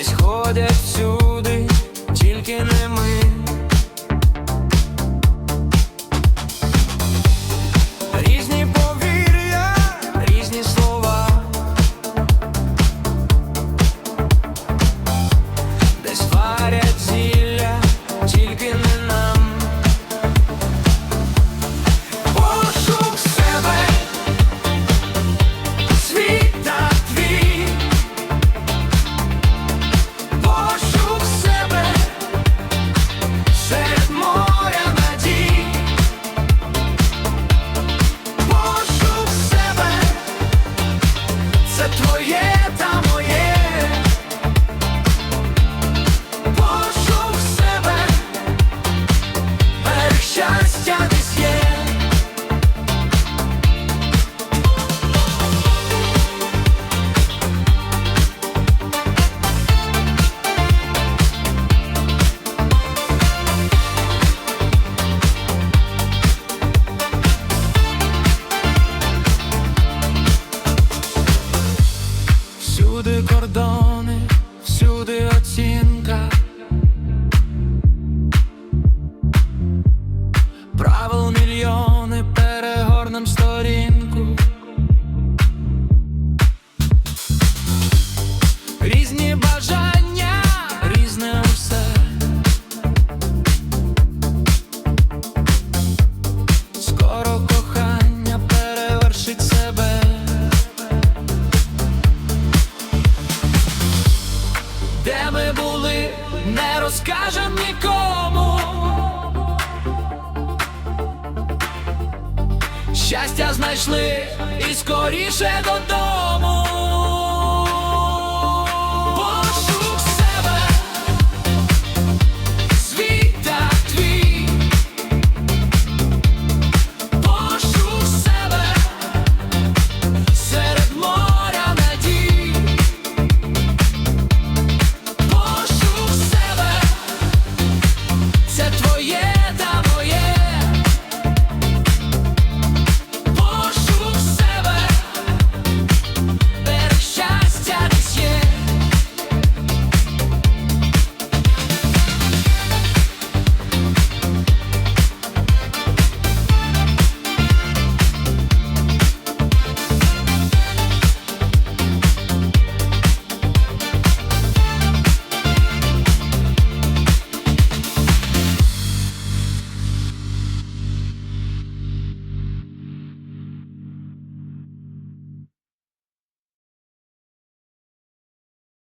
десь ходять всюди, тільки не ми. кордони, всюди оцінка. Правил мільйон. не розкажем нікому. Щастя знайшли і скоріше додому.